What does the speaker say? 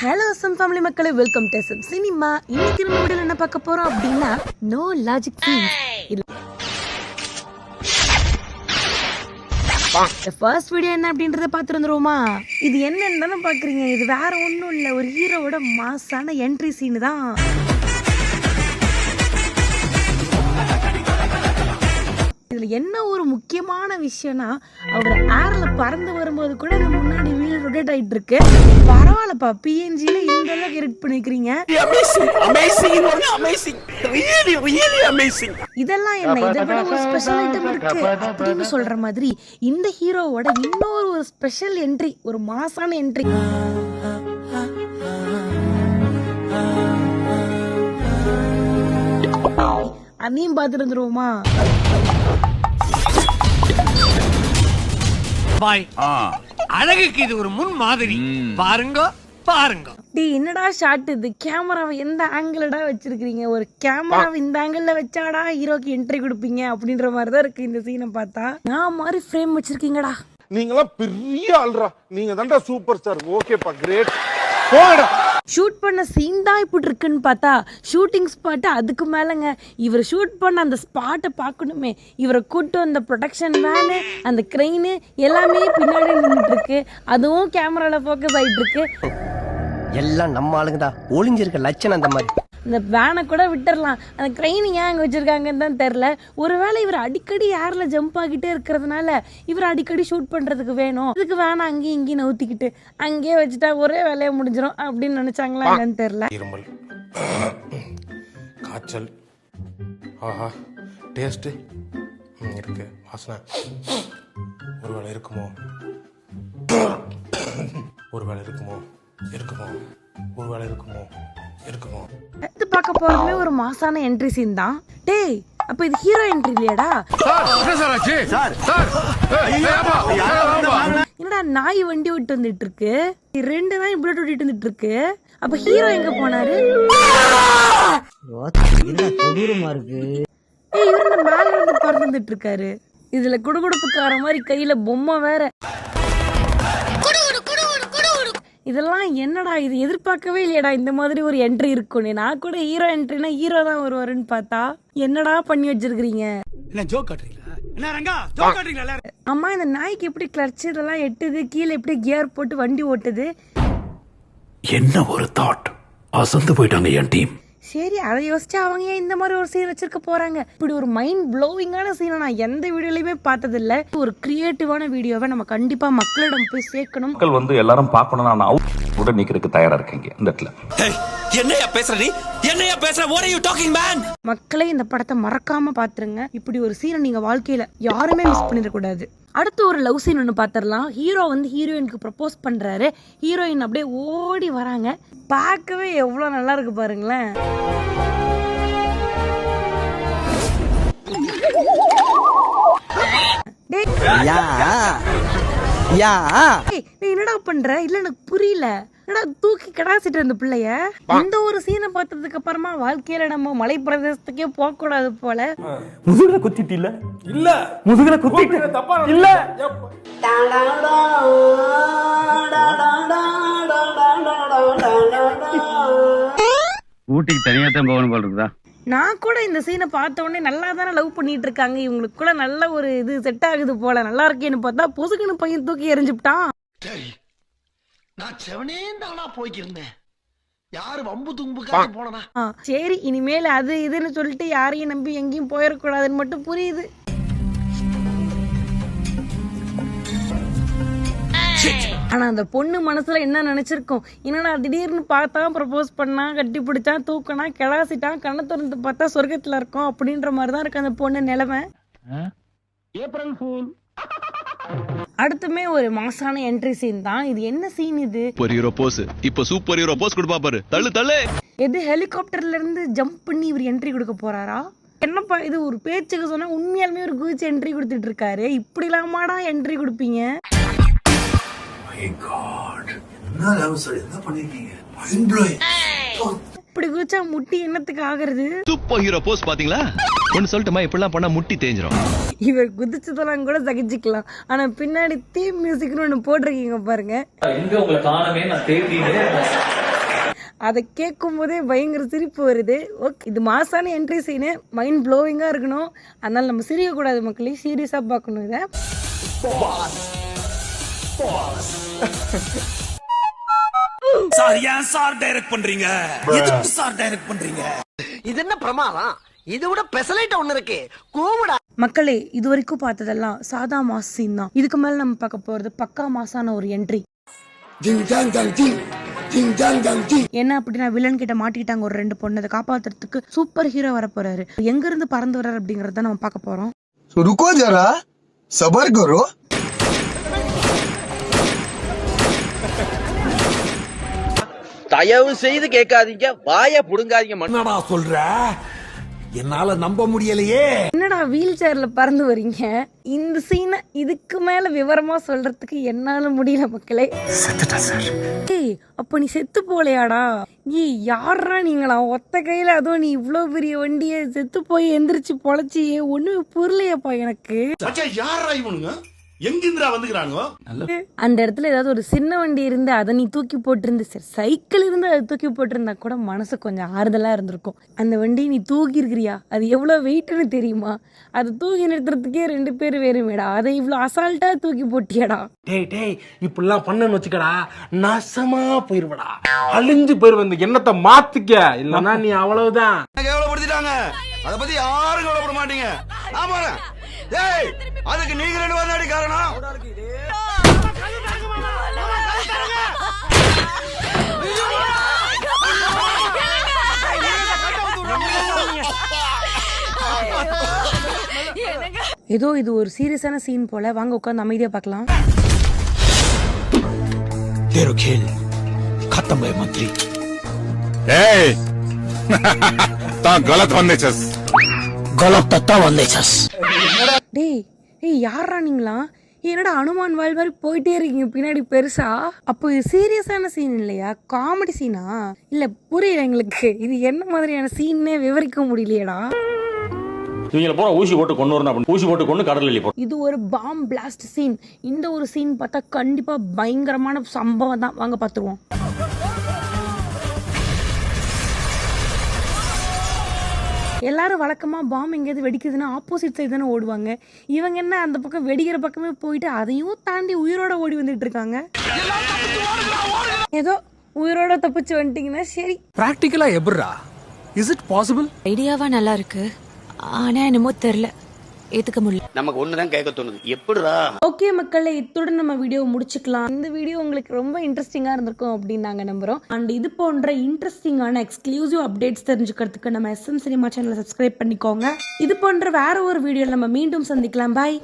Hello some family மக்களே welcome to some cinema இன்னைக்கு நம்ம வீடியோல என்ன பார்க்க போறோம் அப்படின்னா நோ லாஜிக் ஃபர்ஸ்ட் வீடியோ என்ன அப்படின்றத பார்த்துருந்துருவோமா? இது என்னன்னு தானே பாக்குறீங்க இது வேற ஒன்றும் இல்லை. ஒரு ஹீரோவோட மாசான என்ட்ரி சீன் தான். இதுல என்ன ஒரு முக்கியமான விஷயம்னா அவர் ஏர்ல பறந்து வரும்போது கூட நம்ம முன்னாடி வீல் ரொட்டேட் ஆயிட்டு இருக்கு பரவாயில்லப்பா பிஎன்ஜில இந்த அளவுக்கு எடிட் பண்ணிக்கிறீங்க. இதெல்லாம் என்ன? இதை விட ஒரு ஸ்பெஷல் ஐட்டம் இருக்கு. அப்படின்னு சொல்ற மாதிரி இந்த ஹீரோவோட இன்னொரு ஒரு ஸ்பெஷல் என்ட்ரி ஒரு மாசான என்ட்ரி அதையும் பார்த்துட்டு வந்துருவோமா? பாய். அழகுக்கு இது ஒரு முன் மாதிரி. பாருங்க பாருங்க. டேய் என்னடா ஷாட் இது? கேமராவை எந்த ஆங்கிளடா வச்சிருக்கீங்க ஒரு கேமராவை இந்த ஆங்கிள் வச்சாடா ஹீரோக்கு என்ட்ரி கொடுப்பீங்க அப்படின்ற மாதிரி தான் இருக்கு இந்த சீனை பார்த்தா. நான் மாதிரி ஃப்ரேம் வச்சிருக்கீங்கடா. நீங்களாம் பெரிய ஆள்ரா. நீங்க தான்டா சூப்பர் ஸ்டார் ஓகேப்பா கிரேட் போங்கடா. ஷூட் பண்ண சீன் தான் இப்படி இருக்குன்னு பார்த்தா ஷூட்டிங் ஸ்பாட்டு அதுக்கு மேலேங்க. இவர் ஷூட் பண்ண அந்த ஸ்பாட்டை பார்க்கணுமே. இவரை கூட்டு வந்த ப்ரொடக்ஷன் வேனு அந்த க்ரெயின் எல்லாமே பின்னாடி நின்றுட்டுருக்கு அதுவும் கேமராவில் ஃபோக்கஸ் ஆகிட்டு இருக்கு. எல்லாம் நம்ம ஆளுங்க தான் ஒளிஞ்சிருக்க லட்சணம் அந்த மாதிரி. இந்த வேனை கூட விட்டுறலாம். அந்த க்ரெயின் ஏன் அங்கே வச்சிருக்காங்கன்னு தான் தெரில ஒருவேளை இவர் அடிக்கடி ஏர்ல ஜம்ப் ஆகிட்டே இருக்கிறதுனால இவர் அடிக்கடி ஷூட் பண்றதுக்கு வேணும். இதுக்கு வேனை அங்கேயும் இங்கேயும் நவுத்திக்கிட்டு அங்கேயே வச்சுட்டா ஒரே வேலையை முடிஞ்சிடும் அப்படின்னு நினைச்சாங்களா என்னன்னு தெரில இருமல். காய்ச்சல். ஆஹா. டேஸ்ட்டு இருக்கு. வாசனை. ஒருவேளை இருக்குமோ? ஒருவேளை இருக்குமோ? இருக்குமோ? ஒருவேளை இருக்குமோ? இருக்குமோ? பார்க்க போறதுமே ஒரு மாசான என்ட்ரி சீன் தான். டேய் அப்ப இது ஹீரோ என்ட்ரி இல்லையாடா? என்னடா நாய் வண்டி விட்டு வந்துட்டு இருக்கு ரெண்டு நாய் புல்லட் ஓட்டிட்டு வந்துட்டு இருக்கு அப்ப ஹீரோ எங்க போனாரு? கொடூரமா இருக்கு? ஏய் இவர் மேல இருந்து பறந்து வந்துட்டு இருக்காரு இதுல குடுகுடுப்புக்கார மாதிரி கையில பொம்மை வேற. இதெல்லாம் என்னடா இது? எதிர்பார்க்கவே இல்லையடா இந்த மாதிரி ஒரு என்ட்ரி இருக்கும்னு. நான் கூட ஹீரோ என்ட்ரினா ஹீரோ தான் வருவாருன்னு பார்த்தா என்னடா பண்ணி வச்சிருக்கீங்க என்ன ஜோக் காட்டுறீங்களா? என்ன ரங்கா ஜோக் காட்டுறீங்களா அம்மா இந்த நாய்க்கு எப்படி கிளட்ச் இதெல்லாம் எட்டுது? கீழே எப்படி கியர் போட்டு வண்டி ஓட்டுது? என்ன ஒரு தாட் அசந்து போயிட்டாங்க என் டீம் சரி அதை யோசிச்சு அவங்க ஏன் இந்த மாதிரி ஒரு சீன் வச்சிருக்க போறாங்க? இப்படி ஒரு மைண்ட் ப்ளோவிங்கான சீனை நான் எந்த வீடியோலயுமே பார்த்ததில்ல. ஒரு கிரியேட்டிவான வீடியோவை நம்ம கண்டிப்பா மக்களிடம் போய் சேர்க்கணும். மக்கள் வந்து எல்லாரும் பார்க்கணும் நான் அவுட் கூட நிக்கிறதுக்கு தயாரா இருக்கீங்க இந்த இடத்துல. என்னையா பேசுற நீ? என்னையா பேசுற? What are you talking man? மக்களே இந்த படத்தை மறக்காம பாத்துருங்க. இப்படி ஒரு சீனை நீங்க வாழ்க்கையில யாருமே மிஸ் பண்ணிடக்கூடாது. அடுத்து ஒரு லவ் சீன் ஒன்று பார்த்துடலாம் ஹீரோ வந்து ஹீரோயினுக்கு ப்ரப்போஸ் பண்றாரு. ஹீரோயின் அப்படியே ஓடி வராங்க. பார்க்கவே எவ்வளோ நல்லா இருக்கு பாருங்களேன். டேய் யா. யா. ஏய், நீ என்னடா பண்ற? இல்ல எனக்கு புரியல. என்னடா தூக்கி கடாசிட்டு அந்த பிள்ளைய? இந்த ஒரு சீனை பார்த்ததுக்கு அப்புறமா வாழ்க்கையில நம்ம மலை பிரதேசத்துக்கே போக கூடாது போல முதுகுல குத்திட்டு இல்ல. இல்ல முதுகுல குத்திட்டு இல்ல. ஊட்டிக்கு தனியா தான் போகணும் போல இருக்குதா? நான் கூட இந்த சீனை பார்த்த உடனே நல்லா தானே லவ் பண்ணிட்டு இருக்காங்க. இவங்களுக்கு கூட நல்ல ஒரு இது செட் ஆகுது போல. நல்லா இருக்கேன்னு பார்த்தா பொசுக்குன்னு பையன் தூக்கி எறிஞ்சுட்டான் நான் செவனே தானா போய்க்கிருந்தேன். யாரு வம்பு தும்புக்காக போனனா? ஆ, சரி இனிமேல் அது இதுன்னு சொல்லிட்டு யாரையும் நம்பி எங்கேயும் போயிடக்கூடாதுன்னு மட்டும் புரியுது. ஆனா அந்த பொண்ணு மனசுல என்ன நினைச்சிருக்கோம்? என்னடா திடீர்னு பார்த்தா ப்ரப்போஸ் பண்ணா கட்டி பிடிச்சான் தூக்கினா கிளாசிட்டான் கண்ணை திறந்து பார்த்தா சொர்க்கத்துல இருக்கோம் அப்படின்ற மாதிரி தான் இருக்கு அந்த பொண்ணு நிலைமை. அடுத்துமே ஒரு மாசான என்ட்ரி சீன் தான். இது என்ன சீன் இது? சூப்பர் ஹீரோ போஸ் இப்ப சூப்பர் ஹீரோ போஸ் கொடுப்பா பாரு. தள்ளு தள்ளு. எது ஹெலிகாப்டர்ல இருந்து ஜம்ப் பண்ணி இவர் என்ட்ரி கொடுக்க போறாரா? என்னப்பா இது? ஒரு பேச்சுக்கு சொன்னா உண்மையாலுமே ஒரு குதிச்சு என்ட்ரி கொடுத்துட்டு இருக்காரு. இப்படி இல்லாமாடா என்ட்ரி கொடுப்பீங்க இப்படி குதிச்சா முட்டி என்னத்துக்கு ஆகுறது? சூப்பர் ஹீரோ போஸ் பாத்தீங்களா? ஒன்னு சொல்லட்டுமா? இப்படிலாம் பண்ணா முட்டி தேஞ்சிரும். இவர் குதிச்சதெல்லாம் கூட சகிச்சுக்கலாம். ஆனா பின்னாடி தீம் மியூசிக்னு ஒண்ணு போட்டிருக்கீங்க பாருங்க. எங்க உங்களை காணமே? நான் தேடினே அதை கேட்கும் போதே பயங்கர சிரிப்பு வருது. ஓகே இது மாசான என்ட்ரி சீனு மைண்ட் ப்ளோவிங்காக இருக்கணும். அதனால நம்ம சிரிக்கக்கூடாது மக்களே. சீரியஸாக பார்க்கணும் இதை. சார் ஏன் சார் டைரக்ட் பண்றீங்க? எதுக்கு சார் டைரக்ட் பண்றீங்க? இது என்ன பிரமாதம்? இது விட பெசலைட் ஒண்ணு இருக்கு. கூவுடா. மக்களே இது வரைக்கும் பார்த்ததெல்லாம் சாதா மாஸ் சீன் தான். இதுக்கு மேல நம்ம பார்க்க போறது பக்கா மாசான ஒரு என்ட்ரி என்ன அப்படின்னா வில்லன் கிட்ட மாட்டிக்கிட்டாங்க ஒரு ரெண்டு பொண்ணு. அதை காப்பாத்துறதுக்கு சூப்பர் ஹீரோ வர போறாரு. எங்க இருந்து பறந்து வர்றாரு அப்படிங்கறத நம்ம பார்க்க போறோம். ருக்கோ ஜரா? சபர் கரோ தயவு செய்து கேட்காதீங்க. வாய புடுங்காதீங்க மண்ணடா சொல்ற? என்னால நம்ப முடியலையே. என்னடா வீல் சேர்ல பறந்து வரீங்க? இந்த சீனை இதுக்கு மேல விவரமா சொல்றதுக்கு என்னால முடியல மக்களே. ஏய் அப்ப நீ செத்து போலையாடா? ஏய் யாரா நீங்களா? ஒத்த கையில அதுவும் நீ இவ்ளோ பெரிய வண்டிய செத்து போய் எந்திரிச்சு பொழைச்சியே ஒண்ணு புரியலையாப்பா எனக்கு. யாரா இவனுங்க? எங்கிந்திரா வந்துக்கிறானுங்க அந்த இடத்துல ஏதாவது ஒரு சின்ன வண்டி இருந்து அதை நீ தூக்கி போட்டிருந்து சரி சைக்கிள் இருந்து அதை தூக்கி போட்டிருந்தா கூட மனசு கொஞ்சம் ஆறுதலா இருந்திருக்கும். அந்த வண்டி நீ தூக்கி இருக்கிறியா அது எவ்வளவு வெயிட்னு தெரியுமா? அது தூக்கி நிறுத்துறதுக்கே ரெண்டு பேர் வேணுமேடா. அதை இவ்வளவு அசால்ட்டா தூக்கி போட்டியாடா. டேய் டேய் இப்படிலாம் பண்ணன்னு வச்சுக்கடா நாசமா போயிருவடா. அழிஞ்சு போயிருவ இந்த எண்ணத்தை மாத்திக்க. இல்லன்னா நீ அவ்வளவுதான். கேவலப்படுத்திட்டாங்க அத பத்தி யாரும் கவலைப்பட மாட்டீங்க ஆமா டேய் அதுக்கு நீங்க ரெண்டு பேரும் தாடி காரணம் ஏதோ இது ஒரு சீரியஸான சீன் போல வாங்க உட்காந்து அமைதியா பார்க்கலாம் तेरो खेल खत्म है मंत्री தான் கலத் வந்தேச்சஸ் गलत तत्ता கலப்பத்தான் வந்துச்சஸ். டேய் ஏய் யாரா நீங்களா? என்னடா அனுமான் வாழ் மாதிரி போயிட்டே இருக்கீங்க பின்னாடி பெருசா? அப்போ இது சீரியஸான சீன் இல்லையா? காமெடி சீனா இல்ல புரியல எங்களுக்கு. இது என்ன மாதிரியான சீன்னே விவரிக்க முடியலையடா. இவங்களை பூரா ஊசி போட்டு கொண்டு வரணும் அப்படின்னு ஊசி போட்டு கொண்டு கடல் எழுப்பி இது ஒரு பாம் பிளாஸ்ட் சீன் இந்த ஒரு சீன் பார்த்தா கண்டிப்பா பயங்கரமான சம்பவம் தான். வாங்க பார்த்துருவோம் எல்லாரும் வழக்கமா பாம் எங்கேயாவது வெடிக்குதுன்னா ஆப்போசிட் சைடு தானே ஓடுவாங்க. இவங்க என்ன அந்த பக்கம் வெடிக்கிற பக்கமே போயிட்டு அதையும் தாண்டி உயிரோட ஓடி வந்துட்டு இருக்காங்க. ஏதோ உயிரோட தப்பிச்சு வந்துட்டீங்கன்னா சரி. பிராக்டிக்கலா எப்படிரா இஸ் இட் பாசிபிள் ஐடியாவா நல்லா இருக்கு. ஆனா என்னமோ தெரியல. ஏத்துக்க முடியல. நமக்கு ஒண்ணுதான் கேட்க தோணுது. எப்படிடா? ஓகே மக்களே இத்துடன் நம்ம வீடியோ முடிச்சுக்கலாம். இந்த வீடியோ உங்களுக்கு ரொம்ப இன்ட்ரெஸ்டிங்காக இருந்திருக்கும் அப்படின்னு நாங்கள் நம்புகிறோம் அண்ட் இது போன்ற இன்ட்ரெஸ்டிங்கான எக்ஸ்க்ளூசிவ் அப்டேட்ஸ் தெரிஞ்சுக்கிறதுக்கு நம்ம எஸ்எம் சினிமா சேனலை சப்ஸ்கிரைப் பண்ணிக்கோங்க. இது போன்ற வேற ஒரு வீடியோவில் நம்ம மீண்டும் சந்திக்கலாம். பாய்